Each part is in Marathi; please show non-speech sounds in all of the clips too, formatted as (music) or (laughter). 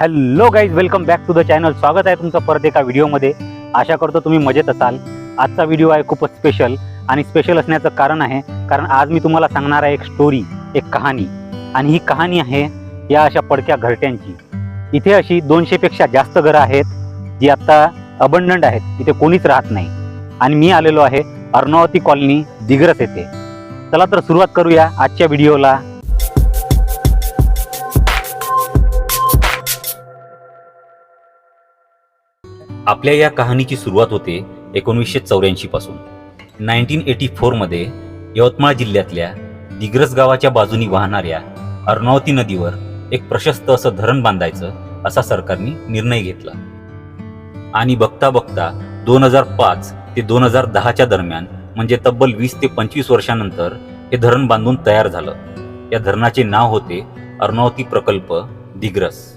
Hello guys welcome back to the channel स्वागत आहे तुमचं परत एका व्हिडिओमध्ये आशा करतो तुम्ही मजेत असाल. आजचा व्हिडिओ आहे खूपच स्पेशल आणि स्पेशल असण्याचं कारण आहे कारण आज मी तुम्हाला सांगणार आहे एक स्टोरी एक कहाणी. आणि ही कहाणी आहे या अशा पडक्या घरट्यांची. इथे अशी दोनशेपेक्षा जास्त घरं आहेत जी आत्ता अबंडंट आहेत. इथे कोणीच राहत नाही. आणि मी आलेलो आहे अर्णावती कॉलनी दिग्रस येथे. चला तर सुरुवात करूया आजच्या व्हिडिओला आपल्या या कहाणीची सुरुवात होते एकोणीसशे चौऱ्याऐंशी पासून. नाईन्टीन एटी फोरमध्ये यवतमाळ जिल्ह्यातल्या दिग्रस गावाच्या बाजूनी वाहणाऱ्या अर्णावती नदीवर एक प्रशस्त असं धरण बांधायचं असा सरकारने निर्णय घेतला. आणि बघता बघता दोन हजार पाच ते दोन हजार दहाच्या दरम्यान म्हणजे तब्बल वीस ते पंचवीस वर्षानंतर हे धरण बांधून तयार झालं. या धरणाचे नाव होते अर्णावती प्रकल्प दिग्रस.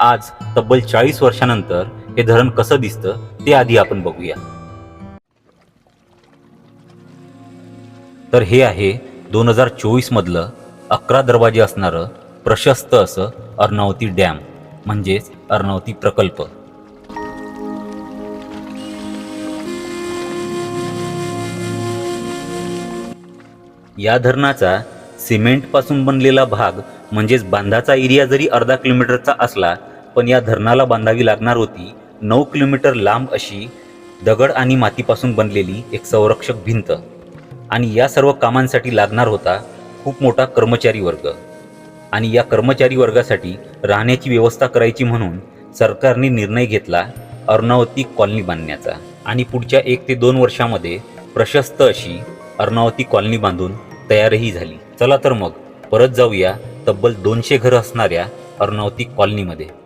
आज तब्बल चाळीस वर्षानंतर हे धरण कसं दिसतं ते आधी आपण बघूया. तर हे आहे दोन हजार चोवीस मधलं अकरा दरवाजे असणारं प्रशस्त असं अर्णावती डॅम म्हणजेच अर्णावती प्रकल्प. या धरणाचा सिमेंटपासून बनलेला भाग म्हणजेच बांधाचा एरिया जरी अर्धा किलोमीटरचा असला पण या धरणाला बांधावी लागणार होती नऊ किलोमीटर लांब अशी दगड आणि मातीपासून बनलेली एक संरक्षक भिंत. आणि या सर्व कामांसाठी लागणार होता खूप मोठा कर्मचारी वर्ग. आणि या कर्मचारी वर्गासाठी राहण्याची व्यवस्था करायची म्हणून सरकारने निर्णय घेतला अर्णावती कॉलनी बांधण्याचा. आणि पुढच्या एक ते दोन वर्षामध्ये प्रशस्त अशी अर्णावती कॉलनी बांधून तयारही झाली. चला तर मग परत जाऊया तब्बल दोनशे घरं असणाऱ्या अर्णावती कॉलनीमध्ये.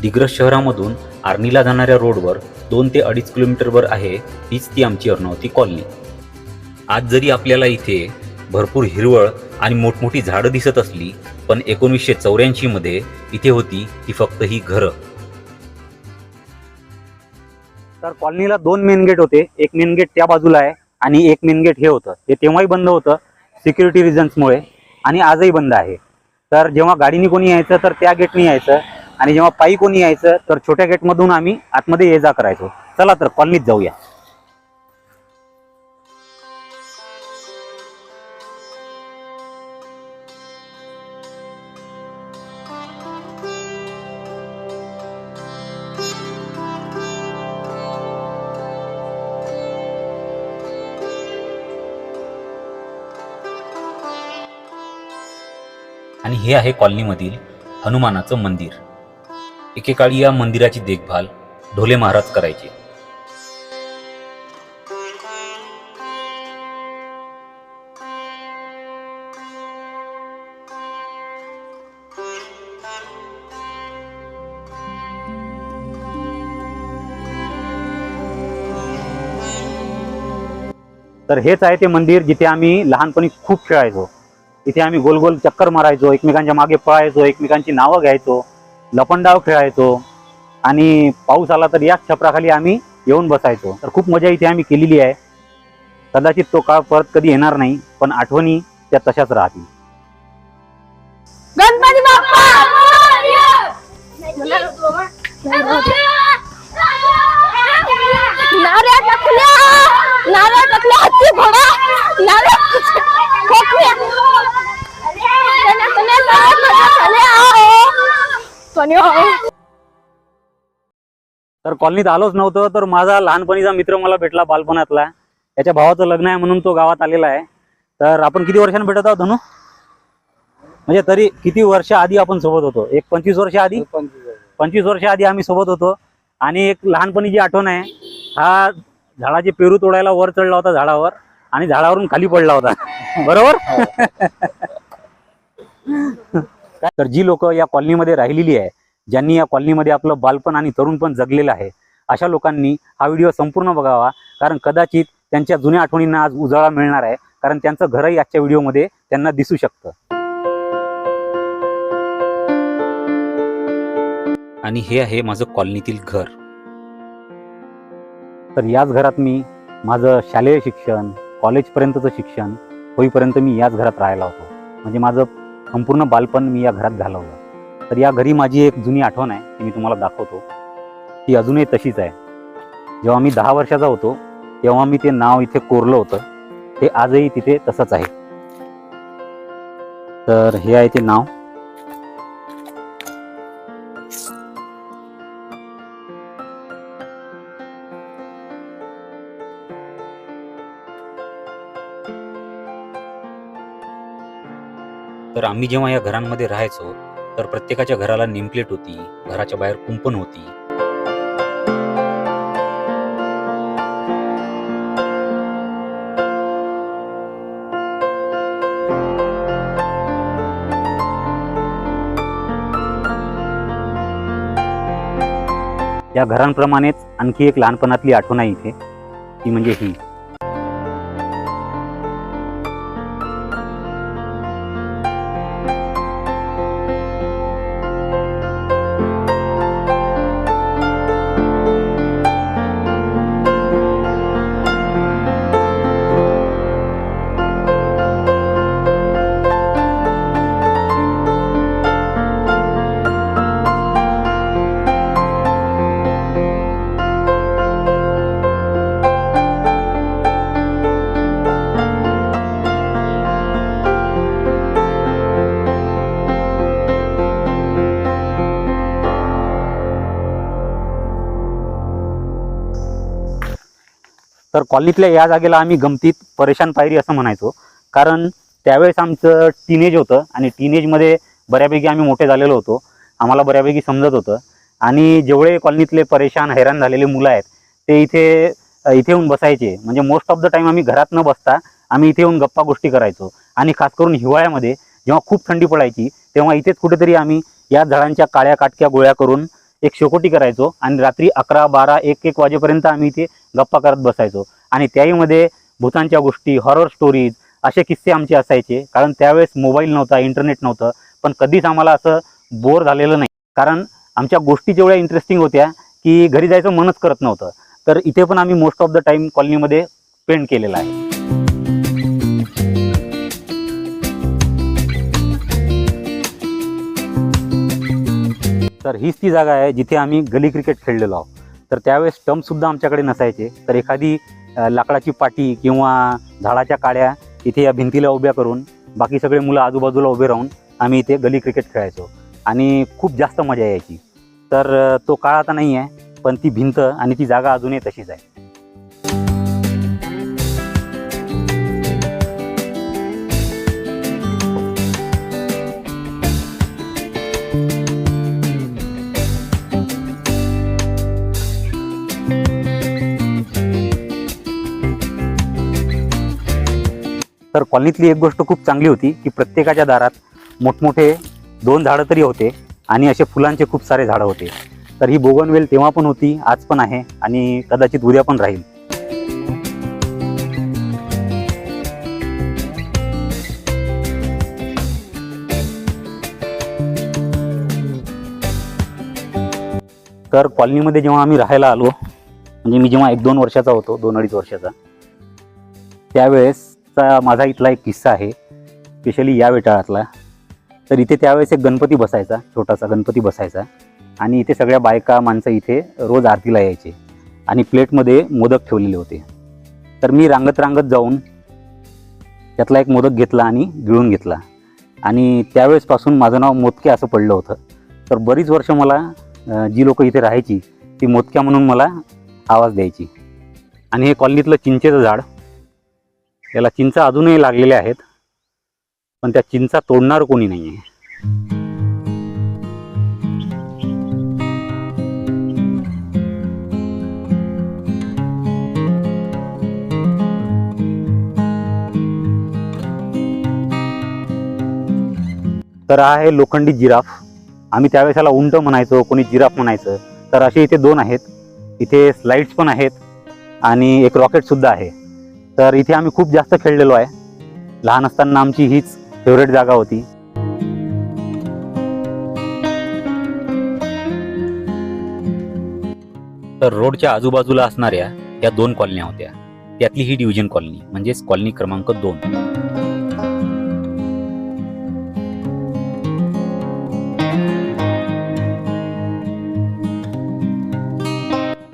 दिग्रस शहरामधून आर्नीला जाणाऱ्या रोडवर दोन ते अडीच किलोमीटरवर आहे हीच ती आमची अर्णावती कॉलनी. आज जरी आपल्याला इथे भरपूर हिरवळ आणि मोठमोठी झाडं दिसत असली पण एकोणीसशे चौऱ्याऐंशी मध्ये इथे होती ती फक्त ही घरं. तर कॉलनीला दोन मेन गेट होते. एक मेन गेट त्या बाजूला आहे आणि एक मेन गेट हे होतं. ते तेव्हाही बंद होतं सिक्युरिटी रिझन्समुळे आणि आजही बंद आहे. तर जेव्हा गाडीने कोणी यायचं तर त्या गेटने यायचं. आणि जेव्हा पायी कोणी यायचं तर छोट्या गेटमधून आम्ही आतमध्ये ये जा करायचो. चला तर कॉलनीत जाऊया. आणि हे आहे कॉलनीमधील हनुमानाचं मंदिर. एकेकाळी या मंदिराची देखभाल ढोले महाराज करायचे. तर हेच आहे ते मंदिर जिथे आम्ही लहानपणी खूप खेळायचो. इथे आम्ही गोल गोल चक्कर मारायचो एकमेकांच्या मागे पळायचो एकमेकांची नावं घ्यायचो. लपंडाव खेळायचो आणि पाऊस आला तर याच छपराखाली आम्ही येऊन बसायचो. तर खूप मजा इथे आम्ही केलेली आहे. कदाचित तो काळ परत कधी येणार नाही पण आठवणी त्या तशाच राहतील. गणपती कॉलनीत आलोच नव्हतं तर माझा लहानपणीचा मित्र मला भेटला बालपणातला. त्याच्या भावाचं लग्न आहे म्हणून तो गावात आलेला आहे. तर आपण किती वर्षांनी भेटत आहोत धनु? म्हणजे तरी किती वर्ष आधी आपण सोबत होतो? एक पंचवीस वर्ष आधी? पंचवीस वर्ष. आधी आम्ही सोबत होतो. आणि एक लहानपणी जी आठवण आहे हा झाडाचे पेरू तोडायला वर चढला होता झाडावर आणि झाडावरून खाली पडला होता. (laughs) बरोबर? काय (laughs) तर जी लोक या कॉलनीमध्ये राहिलेली आहे ज्यांनी या कॉलनीमध्ये आपलं बालपण आणि तरुणपण जगलेलं आहे. अशा लोकांनी हा व्हिडिओ संपूर्ण बघावा कारण कदाचित त्यांच्या जुन्या आठवणींना आज उजाळा मिळणार आहे कारण त्यांचं घरही आजच्या व्हिडिओमध्ये त्यांना दिसू शकतं. आणि हे आहे माझं कॉलनीतील घर. तर याच घरात मी माझं शालेय शिक्षण कॉलेजपर्यंतचं शिक्षण होईपर्यंत मी याच घरात राहायला होतो. म्हणजे माझं संपूर्ण बालपण मी या घरात घालवलं. तर या घरी माझी एक जुनी आठवण आहे ती मी तुम्हाला दाखवतो. ती अजूनही तशीच आहे. जेव्हा मी दहा वर्षाचा होतो तेव्हा मी ते नाव इथे कोरलं होतं. ते आजही तिथे तसंच आहे. तर हे आहे ते नाव. तर आम्ही जेव्हा या घरांमध्ये राहायचो तर प्रत्येकाच्या घराला नेमप्लेट होती घराच्या बाहेर कुंपण होती. या घरांप्रमाणेच आणखी एक लहानपणातली आठवण आहे इथे. ती म्हणजे ही. कॉलनीतल्या या जागेला आम्ही गमतीत परेशान पायरी असं म्हणायचो. कारण त्यावेळेस आमचं टीनेज होतं आणि टीनेजमध्ये बऱ्यापैकी आम्ही मोठे झालेलो होतो. आम्हाला बऱ्यापैकी समजत होतं. आणि जेवढे कॉलनीतले परेशान हैराण झालेले मुलं आहेत ते इथे इथे येऊन बसायचे. म्हणजे मोस्ट ऑफ द टाईम आम्ही घरात न बसता आम्ही इथे येऊन गप्पा गोष्टी करायचो. आणि खास करून हिवाळ्यामध्ये जेव्हा खूप थंडी पडायची तेव्हा इथेच कुठेतरी आम्ही या झाडांच्या काळ्या काटक्या गोळ्या करून एक शेकोटी करायचो. आणि रात्री अकरा बारा एक एक वाजेपर्यंत आम्ही इथे गप्पा करत बसायचो. आणि त्याहीमध्ये भूतांच्या गोष्टी हॉरर स्टोरीज असे किस्से आमचे असायचे. कारण त्यावेळेस मोबाईल नव्हता इंटरनेट नव्हतं. पण कधीच आम्हाला असं बोर झालेलं नाही. कारण आमच्या गोष्टी जेवढ्या इंटरेस्टिंग होत्या की घरी जायचं मनच करत नव्हतं. तर इथे पण आम्ही मोस्ट ऑफ द टाइम कॉलनीमध्ये स्पेंड केलेला आहे. तर हीच ती जागा आहे जिथे आम्ही गली क्रिकेट खेळलेलो आहोत. तर त्यावेळेस स्टम्पसुद्धा आमच्याकडे नसायचे. तर एखादी लाकडाची पाटी किंवा झाडाच्या काड्या इथे या भिंतीला उभ्या करून बाकी सगळे मुलं आजूबाजूला उभे राहून आम्ही इथे गली क्रिकेट खेळायचो. आणि खूप जास्त मजा यायची. तर तो काळ आता नाही आहे पण ती भिंत आणि ती जागा अजूनही तशीच आहे. तर कॉलनीतली एक गोष्ट खूप चांगली होती की प्रत्येकाच्या दारात मोठमोठे दोन झाडं तरी होते आणि असे फुलांचे खूप सारे झाडं होते. तर ही बोगनवेल तेव्हा पण होती आज पण आहे आणि कदाचित उद्या पण राहील. तर कॉलनीमध्ये जेव्हा आम्ही राहायला आलो म्हणजे मी जेव्हा एक दोन वर्षाचा होतो दोन अडीच वर्षाचा त्यावेळेस त्यावेळेसचा माझा इथला एक किस्सा आहे स्पेशली या वेटाळातला. तर इथे त्यावेळेस एक गणपती बसायचा छोटासा गणपती बसायचा. आणि इथे सगळ्या बायका माणसं इथे रोज आरतीला यायचे. आणि प्लेटमध्ये मोदक ठेवलेले होते. तर मी रांगत रांगत जाऊन त्यातला एक मोदक घेतला आणि गिळून घेतला. आणि त्यावेळेसपासून माझं नाव मोदके असं पडलं होतं. तर बरीच वर्ष मला जी लोक इथे राहायची ती मोदक्या म्हणून मला आवाज द्यायची. आणि हे कॉलनीतलं चिंचेचं झाड याला चिंचा अजूनही लागलेल्या आहेत पण त्या चिंचा तोडणार कोणी नाही आहे तर हा आहे लोखंडी जिराफ. आम्ही त्यावेळेस याला उंट म्हणायचो कोणी जिराफ म्हणायचं. तर असे इथे दोन आहेत. इथे स्लाइड्स पण आहेत आणि एक रॉकेट सुद्धा आहे. तर इथे आम्ही खूप जास्त खेळलेलो आहे. लहान असताना आमची हीच फेवरेट जागा होती. तर रोडच्या आजूबाजूला असणाऱ्या या दोन कॉलन्या होत्या. त्यातली ही डिव्हिजन कॉलनी म्हणजेच कॉलनी क्रमांक दोन.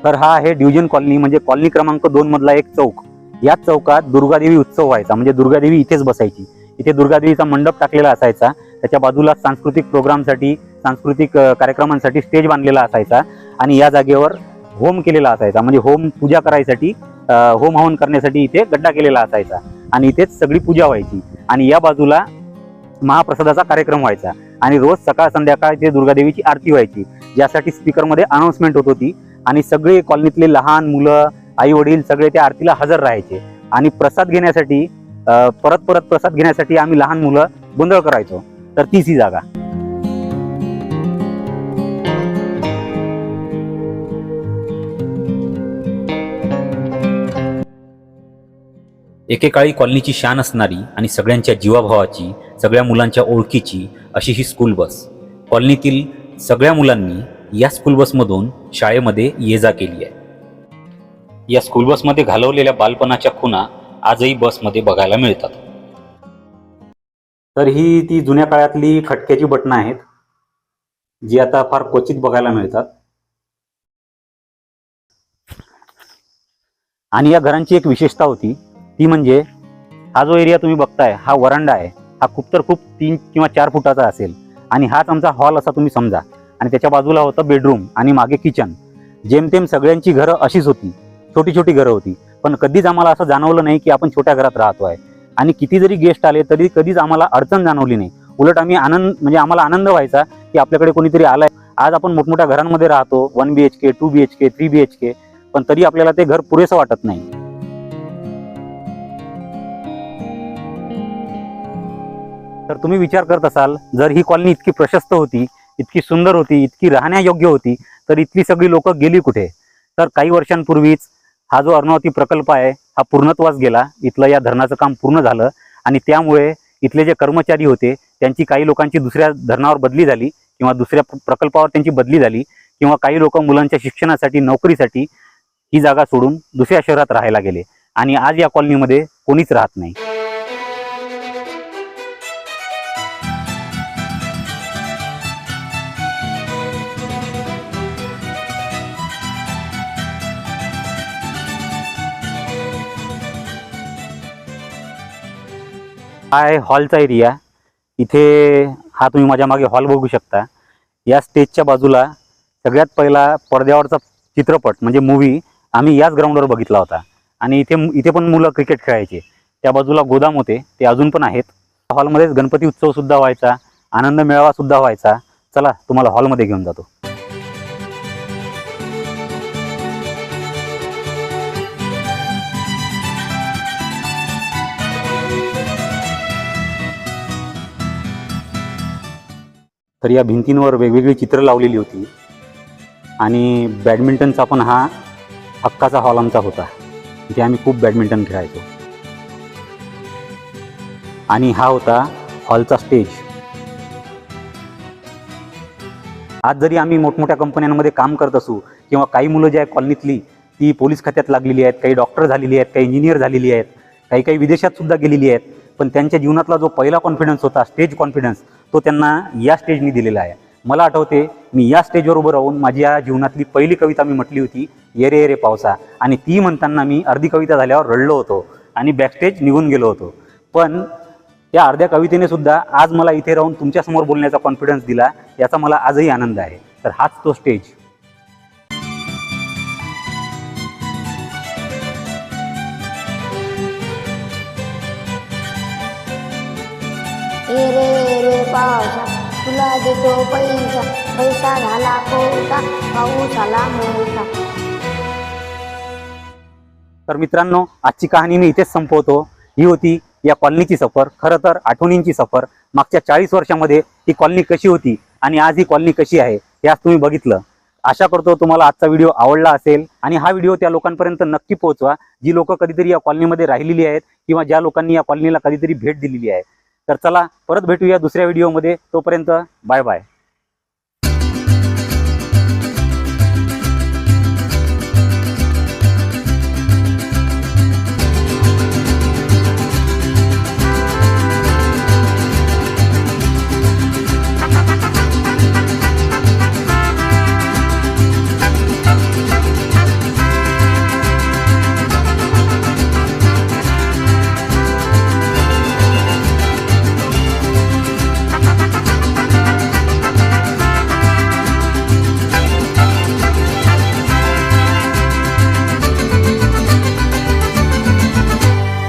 तर हा आहे डिव्हिजन कॉलनी म्हणजे कॉलनी क्रमांक दोन मधला एक चौक. याच चौकात दुर्गादेवी उत्सव व्हायचा. म्हणजे दुर्गादेवी इथेच बसायची. इथे दुर्गादेवीचा मंडप टाकलेला असायचा. त्याच्या बाजूला सांस्कृतिक प्रोग्रामसाठी सांस्कृतिक कार्यक्रमांसाठी स्टेज बांधलेला असायचा आणि या जागेवर होम केलेला असायचा. म्हणजे होम पूजा करायसाठी होम हवन करण्यासाठी इथे गड्डा केलेला असायचा आणि इथेच सगळी पूजा व्हायची आणि या बाजूला महाप्रसादाचा कार्यक्रम व्हायचा आणि रोज सकाळ संध्याकाळ इथे दुर्गादेवीची आरती व्हायची. ज्यासाठी स्पीकरमध्ये अनाऊन्समेंट होत होती आणि सगळे कॉलनीतले लहान मुलं आई वडील सगळे त्या आरतीला हजर राहायचे. आणि प्रसाद घेण्यासाठी परत परत प्रसाद घेण्यासाठी आम्ही लहान मुलं गोंधळ करायचो तर तीच ही जागा. एकेकाळी कॉलनीची शान असणारी आणि सगळ्यांच्या जीवाभावाची सगळ्या मुलांच्या ओळखीची अशी ही स्कूल बस कॉलनीतील सगळ्या मुलांनी या स्कूल बसमधून शाळेमध्ये ये जा केली आहे. या स्कूल बसमध्ये घालवलेल्या बालपणाच्या खुणा आजही बसमध्ये बघायला मिळतात. तर ही ती जुन्या काळातली खटक्याची बटणं आहेत जी आता फार क्वचित बघायला मिळतात. आणि या घरांची एक विशेषता होती ती म्हणजे हा जो एरिया तुम्ही बघताय हा वरांडा आहे. हा खूप तर खूप तीन किंवा चार फुटाचा असेल. आणि हाच आमचा हॉल असा तुम्ही समजा. आणि त्याच्या बाजूला होतं बेडरूम आणि मागे किचन जेमतेम सगळ्यांची घरं अशीच होती. छोटी छोटी घरं होती. पण कधीच आम्हाला असं जाणवलं नाही की आपण छोट्या घरात राहतो आहे. आणि किती जरी गेस्ट आले तरी कधीच आम्हाला अडचण जाणवली नाही. उलट आम्ही आनंद म्हणजे आम्हाला आनंद व्हायचा की आपल्याकडे कोणीतरी आलाय. आज आपण मोठमोठ्या घरांमध्ये राहतो one B H K two B H K three B H K पण तरी आपल्याला ते घर पुरेसं वाटत नाही. तर तुम्ही विचार करत असाल जर ही कॉलनी इतकी प्रशस्त होती इतकी सुंदर होती इतकी राहण्यायोग्य होती तर इथली सगळी लोक गेली कुठे? तर काही वर्षांपूर्वीच हा जो अर्णावती प्रकल्प आहे हा पूर्णत्वास गेला. इथलं या धरणाचं काम पूर्ण झालं आणि त्यामुळे इथले जे कर्मचारी होते त्यांची काही लोकांची दुसऱ्या धरणावर बदली झाली किंवा दुसऱ्या प्रकल्पावर त्यांची बदली झाली किंवा काही लोक मुलांच्या शिक्षणासाठी नोकरीसाठी ही जागा सोडून दुसऱ्या शहरात राहायला गेले. आणि आज या कॉलनीमध्ये कोणीच राहत नाही. हा आहे हॉलचा एरिया. इथे हा तुम्ही माझ्या मागे हॉल बघू शकता. या स्टेजच्या बाजूला सगळ्यात पहिला पडद्यावरचा चित्रपट म्हणजे मूवी आम्ही याच ग्राउंडवर बघितला होता. आणि इथे इथे पण मुलं क्रिकेट खेळायचे. त्या बाजूला गोदाम होते ते अजून पण आहेत. हॉलमध्येच गणपती उत्सव सुद्धा व्हायचा आनंद मेळावासुद्धा व्हायचा. चला तुम्हाला हॉलमध्ये घेऊन जातो. तर या भिंतींवर वेगवेगळी चित्रं लावलेली होती. आणि बॅडमिंटनचा पण हा हक्काचा हॉल आमचा होता. तिथे आम्ही खूप बॅडमिंटन खेळायचो. आणि हा होता हॉलचा स्टेज. आज जरी आम्ही मोठमोठ्या कंपन्यांमध्ये काम करत असू किंवा काही मुलं जी आहे कॉलनीतली ती पोलीस खात्यात लागलेली आहेत काही डॉक्टर झालेली आहेत काही इंजिनियर झालेली आहेत काही काही विदेशात सुद्धा गेलेली आहेत पण त्यांच्या जीवनातला जो पहिला कॉन्फिडन्स होता स्टेज कॉन्फिडन्स तो त्यांना या स्टेजनी दिलेला आहे. मला आठवते मी या स्टेजवर उभं राहून माझी या जीवनातली पहिली कविता मी म्हटली होती येरे येरे पावसा. आणि ती म्हणताना मी अर्धी कविता झाल्यावर रडलो होतो आणि बॅकस्टेज निघून गेलो होतो. पण या अर्ध्या कवितेने सुद्धा आज मला इथे राहून तुमच्यासमोर बोलण्याचा कॉन्फिडन्स दिला याचा मला आजही आनंद आहे. तर हाच तो स्टेज रे तुला देतो पैसा पैसा झाला कोणता? पाऊस आला मोठा. तर मित्रांनो आजची कहाणी मी इथेच संपवतो. ही होती या कॉलनीची सफर खरं तर आठवणींची सफर. मागच्या चाळीस वर्षामध्ये ही कॉलनी कशी होती आणि आज ही कॉलनी कशी आहे हे आज तुम्ही बघितलं. आशा करतो तुम्हाला आजचा व्हिडिओ आवडला असेल आणि हा व्हिडिओ त्या लोकांपर्यंत नक्की पोहोचवा. जी लोक कधीतरी या कॉलनीमध्ये राहिलेली आहेत किंवा ज्या लोकांनी या कॉलनीला कधीतरी भेट दिलेली आहे. तर चला परत भेटूया दुसऱ्या व्हिडिओमध्ये तोपर्यंत बाय बाय.